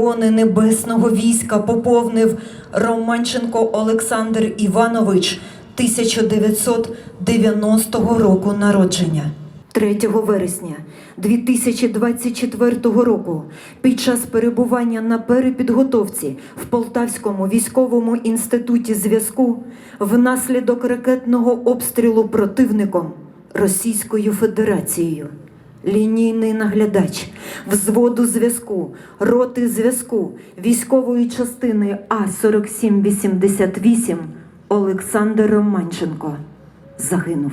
легіони небесного війська поповнив Романченко Олександр Іванович 1990 року народження. 3 вересня 2024 року під час перебування на перепідготовці в Полтавському військовому інституті зв'язку внаслідок ракетного обстрілу противником Російською Федерацією. Лінійний наглядач взводу зв'язку, роти зв'язку військової частини А4788 Олександр Романченко загинув.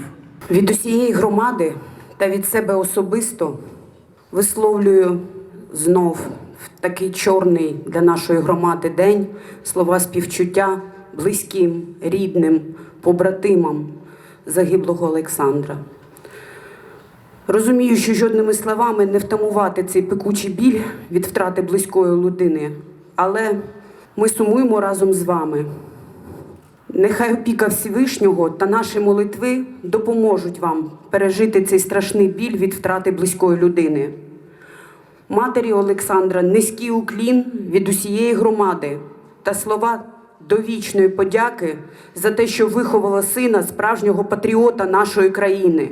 Від усієї громади та від себе особисто висловлюю знов в такий чорний для нашої громади день слова співчуття близьким, рідним, побратимам загиблого Олександра. Розумію, що жодними словами не втамувати цей пекучий біль від втрати близької людини, але ми сумуємо разом з вами. Нехай опіка Всевишнього та наші молитви допоможуть вам пережити цей страшний біль від втрати близької людини. Матері Олександра низький уклін від усієї громади та слова довічної подяки за те, що виховала сина справжнього патріота нашої країни.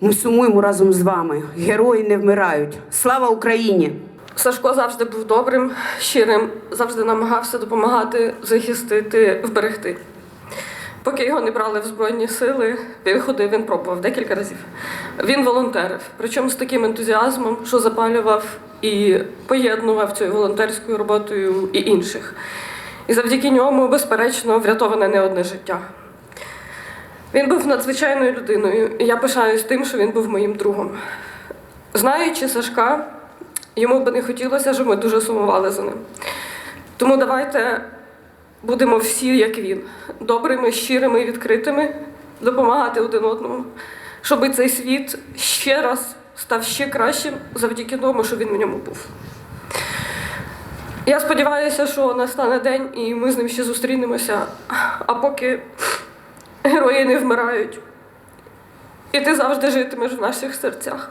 Ми сумуємо разом з вами. Герої не вмирають. Слава Україні! Сашко завжди був добрим, щирим, завжди намагався допомагати, захистити, вберегти. Поки його не брали в Збройні сили, він ходив, він пробував декілька разів. Він волонтерив, причому з таким ентузіазмом, що запалював і поєднував цією волонтерською роботою і інших. І завдяки ньому, безперечно, врятоване не одне життя. Він був надзвичайною людиною, і я пишаюсь тим, що він був моїм другом. Знаючи Сашка, йому би не хотілося, щоб ми дуже сумували за ним. Тому давайте будемо всі, як він, добрими, щирими і відкритими, допомагати один одному, щоб цей світ ще раз став ще кращим завдяки тому, що він в ньому був. Я сподіваюся, що настане день і ми з ним ще зустрінемося, а поки герої не вмирають, і ти завжди житимеш в наших серцях.